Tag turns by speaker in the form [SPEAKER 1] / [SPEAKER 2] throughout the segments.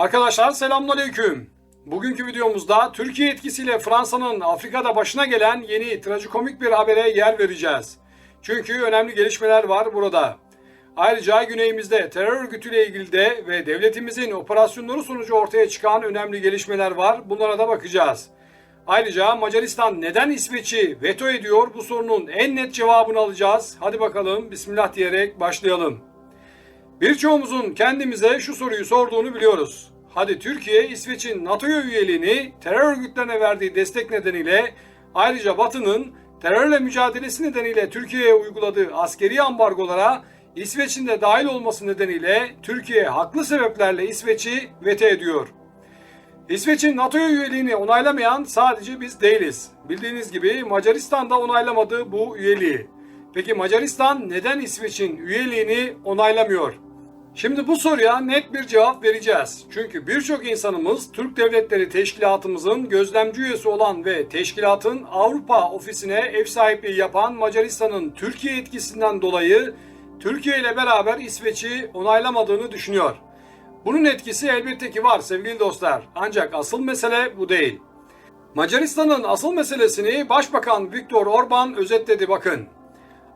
[SPEAKER 1] Arkadaşlar selamünaleyküm. Bugünkü videomuzda Türkiye etkisiyle Fransa'nın Afrika'da başına gelen yeni trajikomik bir habere yer vereceğiz. Çünkü önemli gelişmeler var burada. Ayrıca güneyimizde terör örgütüyle ilgili de ve devletimizin operasyonları sonucu ortaya çıkan önemli gelişmeler var. Bunlara da bakacağız. Ayrıca Macaristan neden İsveç'i veto ediyor bu sorunun en net cevabını alacağız. Hadi bakalım bismillah diyerek başlayalım. Birçoğumuzun kendimize şu soruyu sorduğunu biliyoruz. Hadi Türkiye İsveç'in NATO'ya üyeliğini terör örgütlerine verdiği destek nedeniyle ayrıca Batı'nın terörle mücadelesi nedeniyle Türkiye'ye uyguladığı askeri ambargolara İsveç'in de dahil olması nedeniyle Türkiye haklı sebeplerle İsveç'i veto ediyor. İsveç'in NATO'ya üyeliğini onaylamayan sadece biz değiliz. Bildiğiniz gibi Macaristan da onaylamadı bu üyeliği. Peki Macaristan neden İsveç'in üyeliğini onaylamıyor? Şimdi bu soruya net bir cevap vereceğiz. Çünkü birçok insanımız Türk Devletleri Teşkilatımızın gözlemci üyesi olan ve teşkilatın Avrupa ofisine ev sahipliği yapan Macaristan'ın Türkiye etkisinden dolayı Türkiye ile beraber İsveç'i onaylamadığını düşünüyor. Bunun etkisi elbette ki var sevgili dostlar. Ancak asıl mesele bu değil. Macaristan'ın asıl meselesini Başbakan Viktor Orban özetledi bakın.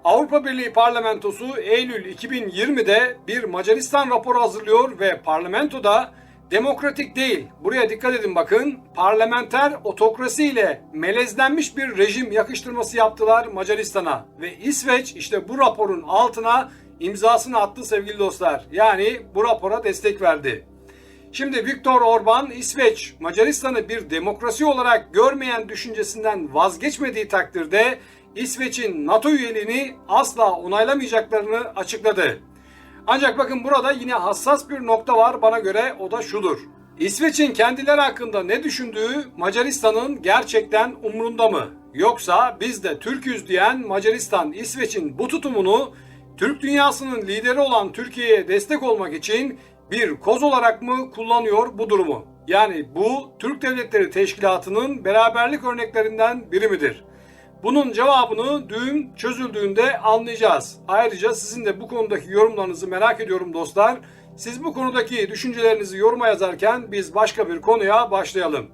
[SPEAKER 1] Avrupa Birliği Parlamentosu Eylül 2020'de bir Macaristan raporu hazırlıyor ve parlamentoda demokratik değil. Buraya dikkat edin bakın. Parlamenter otokrasi ile melezlenmiş bir rejim yakıştırması yaptılar Macaristan'a ve İsveç işte bu raporun altına imzasını attı sevgili dostlar. Yani bu rapora destek verdi. Şimdi Viktor Orban İsveç Macaristan'ı bir demokrasi olarak görmeyen düşüncesinden vazgeçmediği takdirde İsveç'in NATO üyeliğini asla onaylamayacaklarını açıkladı. Ancak bakın burada yine hassas bir nokta var bana göre o da şudur. İsveç'in kendileri hakkında ne düşündüğü Macaristan'ın gerçekten umrunda mı? Yoksa biz de Türküz diyen Macaristan İsveç'in bu tutumunu Türk dünyasının lideri olan Türkiye'ye destek olmak için bir koz olarak mı kullanıyor bu durumu? Yani bu Türk Devletleri Teşkilatı'nın beraberlik örneklerinden biri midir? Bunun cevabını düğün çözüldüğünde anlayacağız. Ayrıca sizin de bu konudaki yorumlarınızı merak ediyorum dostlar. Siz bu konudaki düşüncelerinizi yoruma yazarken biz başka bir konuya başlayalım.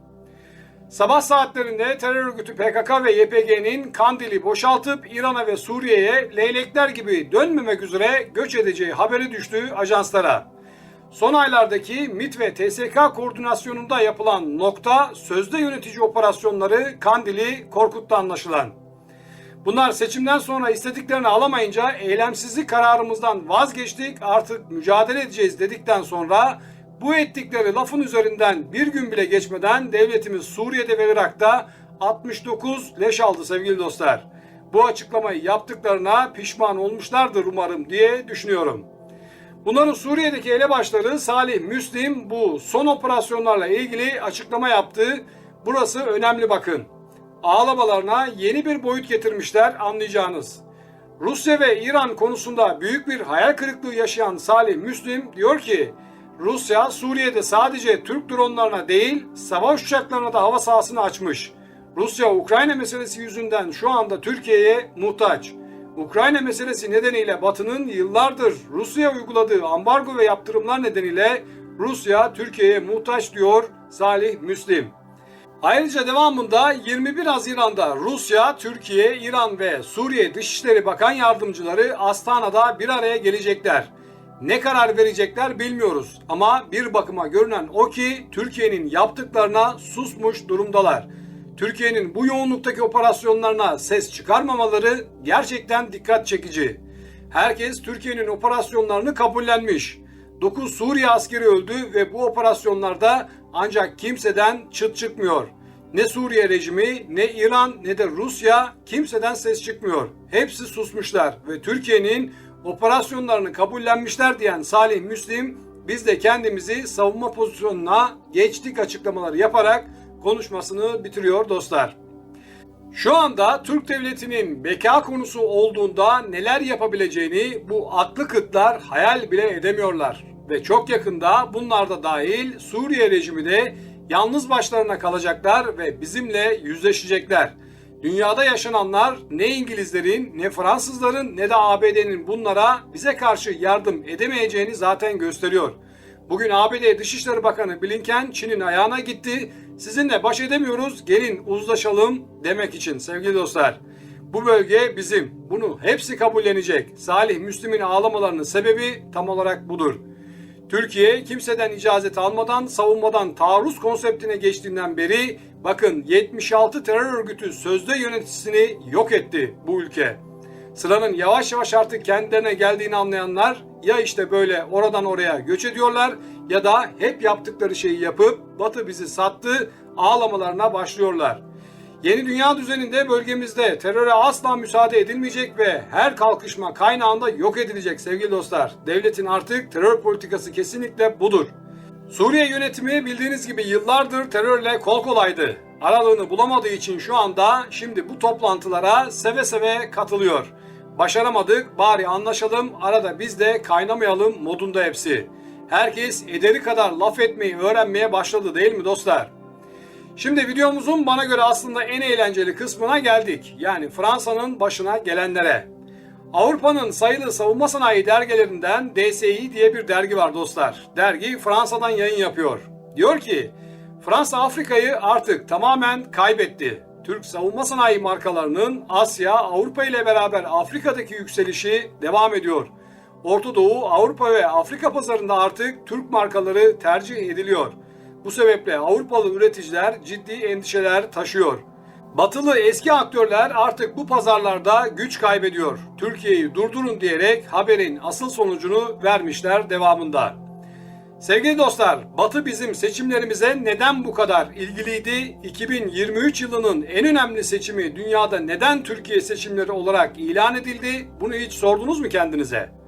[SPEAKER 1] Sabah saatlerinde terör örgütü PKK ve YPG'nin Kandil'i boşaltıp İran'a ve Suriye'ye leylekler gibi dönmemek üzere göç edeceği haberi düştü ajanslara. Son aylardaki MIT ve TSK koordinasyonunda yapılan nokta sözde yönetici operasyonları Kandil'i korkuttu anlaşılan. Bunlar seçimden sonra istediklerini alamayınca eylemsizlik kararımızdan vazgeçtik artık mücadele edeceğiz dedikten sonra bu ettikleri lafın üzerinden bir gün bile geçmeden devletimiz Suriye'de ve Irak'ta 69 leş aldı sevgili dostlar. Bu açıklamayı yaptıklarına pişman olmuşlardır umarım diye düşünüyorum. Bunların Suriye'deki elebaşları Salih Müslim bu son operasyonlarla ilgili açıklama yaptı. Burası önemli bakın. Ağlamalarına yeni bir boyut getirmişler anlayacağınız. Rusya ve İran konusunda büyük bir hayal kırıklığı yaşayan Salih Müslim diyor ki Rusya Suriye'de sadece Türk dronlarına değil savaş uçaklarına da hava sahasını açmış. Rusya Ukrayna meselesi yüzünden şu anda Türkiye'ye muhtaç. Ukrayna meselesi nedeniyle Batı'nın yıllardır Rusya'ya uyguladığı ambargo ve yaptırımlar nedeniyle Rusya Türkiye'ye muhtaç diyor Salih Müslim. Ayrıca devamında 21 Haziran'da Rusya, Türkiye, İran ve Suriye Dışişleri Bakan Yardımcıları Astana'da bir araya gelecekler. Ne karar verecekler bilmiyoruz ama bir bakıma görünen o ki Türkiye'nin yaptıklarına susmuş durumdalar. Türkiye'nin bu yoğunluktaki operasyonlarına ses çıkarmamaları gerçekten dikkat çekici. Herkes Türkiye'nin operasyonlarını kabullenmiş. 9 Suriye askeri öldü ve bu operasyonlarda ancak kimseden çıt çıkmıyor. Ne Suriye rejimi, ne İran, ne de Rusya kimseden ses çıkmıyor. Hepsi susmuşlar ve Türkiye'nin operasyonlarını kabullenmişler diyen Salih Müslim biz de kendimizi savunma pozisyonuna geçtik açıklamaları yaparak konuşmasını bitiriyor dostlar. Şu anda Türk Devleti'nin beka konusu olduğunda neler yapabileceğini bu aklı kıtlar hayal bile edemiyorlar. Ve çok yakında bunlar da dahil Suriye rejimi de yalnız başlarına kalacaklar ve bizimle yüzleşecekler. Dünyada yaşananlar ne İngilizlerin, ne Fransızların, ne de ABD'nin bunlara bize karşı yardım edemeyeceğini zaten gösteriyor. Bugün ABD Dışişleri Bakanı Blinken Çin'in ayağına gitti. Sizinle baş edemiyoruz, gelin uzlaşalım demek için sevgili dostlar. Bu bölge bizim. Bunu hepsi kabullenecek. Salih Müslim'in ağlamalarının sebebi tam olarak budur. Türkiye kimseden icazet almadan savunmadan taarruz konseptine geçtiğinden beri bakın 76 terör örgütü sözde yöneticisini yok etti bu ülke. Sıranın yavaş yavaş artık kendilerine geldiğini anlayanlar ya işte böyle oradan oraya göç ediyorlar ya da hep yaptıkları şeyi yapıp Batı bizi sattı ağlamalarına başlıyorlar. Yeni dünya düzeninde bölgemizde teröre asla müsaade edilmeyecek ve her kalkışma kaynağında yok edilecek sevgili dostlar. Devletin artık terör politikası kesinlikle budur. Suriye yönetimi bildiğiniz gibi yıllardır terörle kol kolaydı. Aralığını bulamadığı için şu anda şimdi bu toplantılara seve seve katılıyor. Başaramadık bari anlaşalım arada biz de kaynamayalım modunda hepsi. Herkes ederi kadar laf etmeyi öğrenmeye başladı değil mi dostlar? Şimdi videomuzun bana göre aslında en eğlenceli kısmına geldik. Yani Fransa'nın başına gelenlere. Avrupa'nın sayılı savunma sanayi dergilerinden DSI diye bir dergi var dostlar. Dergi Fransa'dan yayın yapıyor. Diyor ki Fransa Afrika'yı artık tamamen kaybetti. Türk savunma sanayi markalarının Asya, Avrupa ile beraber Afrika'daki yükselişi devam ediyor. Orta Doğu, Avrupa ve Afrika pazarında artık Türk markaları tercih ediliyor. Bu sebeple Avrupalı üreticiler ciddi endişeler taşıyor. Batılı eski aktörler artık bu pazarlarda güç kaybediyor. Türkiye'yi durdurun diyerek haberin asıl sonucunu vermişler devamında. Sevgili dostlar, Batı bizim seçimlerimize neden bu kadar ilgiliydi? 2023 yılının en önemli seçimi dünyada neden Türkiye seçimleri olarak ilan edildi? Bunu hiç sordunuz mu kendinize?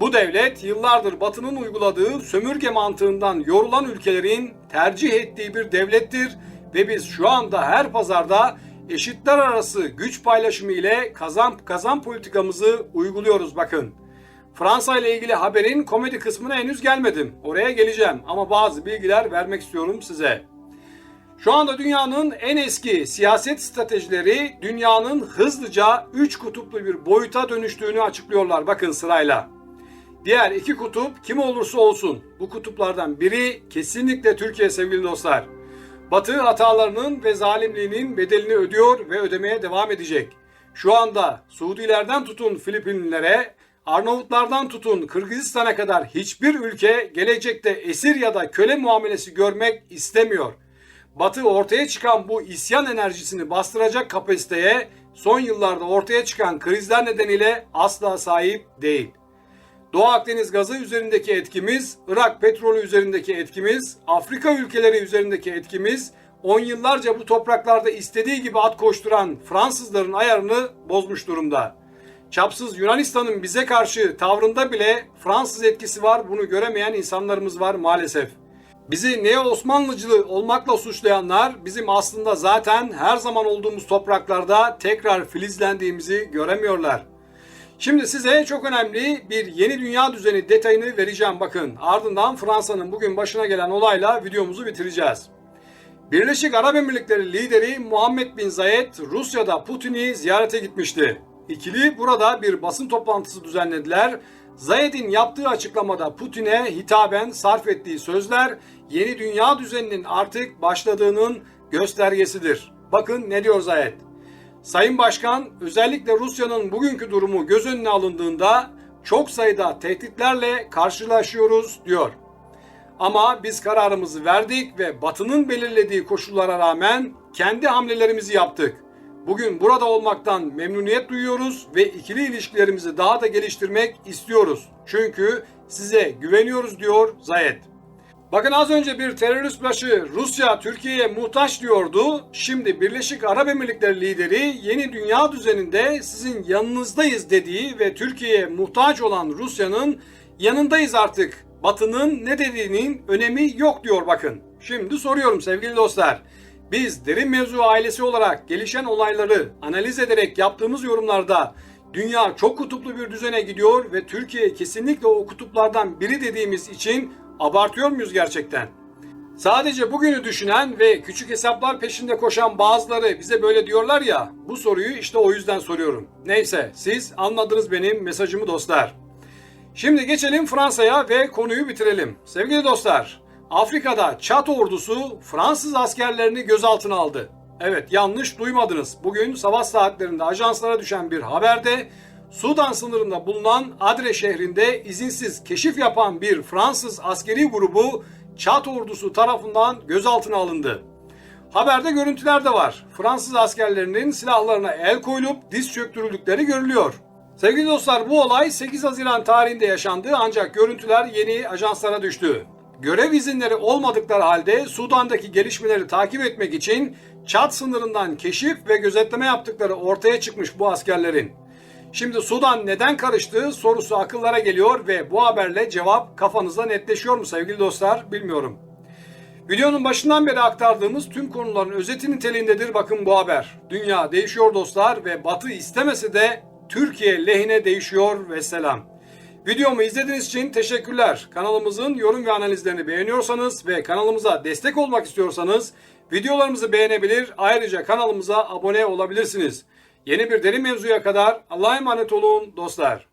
[SPEAKER 1] Bu devlet yıllardır Batı'nın uyguladığı sömürge mantığından yorulan ülkelerin tercih ettiği bir devlettir ve biz şu anda her pazarda eşitler arası güç paylaşımı ile kazan kazan politikamızı uyguluyoruz bakın. Fransa ile ilgili haberin komedi kısmına henüz gelmedim. Oraya geleceğim ama bazı bilgiler vermek istiyorum size. Şu anda dünyanın en eski siyaset stratejileri dünyanın hızlıca 3 kutuplu bir boyuta dönüştüğünü açıklıyorlar bakın sırayla. Diğer iki kutup kim olursa olsun bu kutuplardan biri kesinlikle Türkiye sevgili dostlar. Batı hatalarının ve zalimliğinin bedelini ödüyor ve ödemeye devam edecek. Şu anda Suudilerden tutun Filipinlilere, Arnavutlardan tutun Kırgızistan'a kadar hiçbir ülke gelecekte esir ya da köle muamelesi görmek istemiyor. Batı ortaya çıkan bu isyan enerjisini bastıracak kapasiteye son yıllarda ortaya çıkan krizler nedeniyle asla sahip değil. Doğu Akdeniz gazı üzerindeki etkimiz, Irak petrolü üzerindeki etkimiz, Afrika ülkeleri üzerindeki etkimiz, on yıllarca bu topraklarda istediği gibi at koşturan Fransızların ayarını bozmuş durumda. Çapsız Yunanistan'ın bize karşı tavrında bile Fransız etkisi var. Bunu göremeyen insanlarımız var maalesef. Bizi neo Osmanlıcılığı olmakla suçlayanlar bizim aslında zaten her zaman olduğumuz topraklarda tekrar filizlendiğimizi göremiyorlar. Şimdi size çok önemli bir yeni dünya düzeni detayını vereceğim bakın. Ardından Fransa'nın bugün başına gelen olayla videomuzu bitireceğiz. Birleşik Arap Emirlikleri lideri Muhammed Bin Zayed Rusya'da Putin'i ziyarete gitmişti. İkili burada bir basın toplantısı düzenlediler. Zayed'in yaptığı açıklamada Putin'e hitaben sarf ettiği sözler yeni dünya düzeninin artık başladığının göstergesidir. Bakın ne diyor Zayed. Sayın Başkan özellikle Rusya'nın bugünkü durumu göz önüne alındığında çok sayıda tehditlerle karşılaşıyoruz diyor. Ama biz kararımızı verdik ve Batı'nın belirlediği koşullara rağmen kendi hamlelerimizi yaptık. Bugün burada olmaktan memnuniyet duyuyoruz ve ikili ilişkilerimizi daha da geliştirmek istiyoruz. Çünkü size güveniyoruz diyor Zayed. Bakın az önce bir terörist başı Rusya Türkiye'ye muhtaç diyordu. Şimdi Birleşik Arap Emirlikleri lideri yeni dünya düzeninde sizin yanınızdayız dediği ve Türkiye'ye muhtaç olan Rusya'nın yanındayız artık. Batı'nın ne dediğinin önemi yok diyor bakın. Şimdi soruyorum sevgili dostlar. Biz derin mevzu ailesi olarak gelişen olayları analiz ederek yaptığımız yorumlarda dünya çok kutuplu bir düzene gidiyor ve Türkiye kesinlikle o kutuplardan biri dediğimiz için abartıyor muyuz gerçekten? Sadece bugünü düşünen ve küçük hesaplar peşinde koşan bazıları bize böyle diyorlar ya, bu soruyu işte o yüzden soruyorum. Neyse, siz anladınız benim mesajımı dostlar. Şimdi geçelim Fransa'ya ve konuyu bitirelim. Sevgili dostlar, Afrika'da Çat ordusu Fransız askerlerini gözaltına aldı. Evet yanlış duymadınız. Bugün sabah saatlerinde ajanslara düşen bir haberde Sudan sınırında bulunan Adre şehrinde izinsiz keşif yapan bir Fransız askeri grubu Çat ordusu tarafından gözaltına alındı. Haberde görüntüler de var. Fransız askerlerinin silahlarına el koyulup diz çöktürüldükleri görülüyor. Sevgili dostlar bu olay 8 Haziran tarihinde yaşandı ancak görüntüler yeni ajanslara düştü. Görev izinleri olmadıkları halde Sudan'daki gelişmeleri takip etmek için Çat sınırından keşif ve gözetleme yaptıkları ortaya çıkmış bu askerlerin. Şimdi Sudan neden karıştı sorusu akıllara geliyor ve bu haberle cevap kafanızda netleşiyor mu sevgili dostlar bilmiyorum. Videonun başından beri aktardığımız tüm konuların özeti niteliğindedir bakın bu haber. Dünya değişiyor dostlar ve Batı istemese de Türkiye lehine değişiyor ve selam. Videomu izlediğiniz için teşekkürler. Kanalımızın yorum ve analizlerini beğeniyorsanız ve kanalımıza destek olmak istiyorsanız videolarımızı beğenebilir ayrıca kanalımıza abone olabilirsiniz. Yeni bir derin mevzuya kadar Allah'a emanet olun dostlar.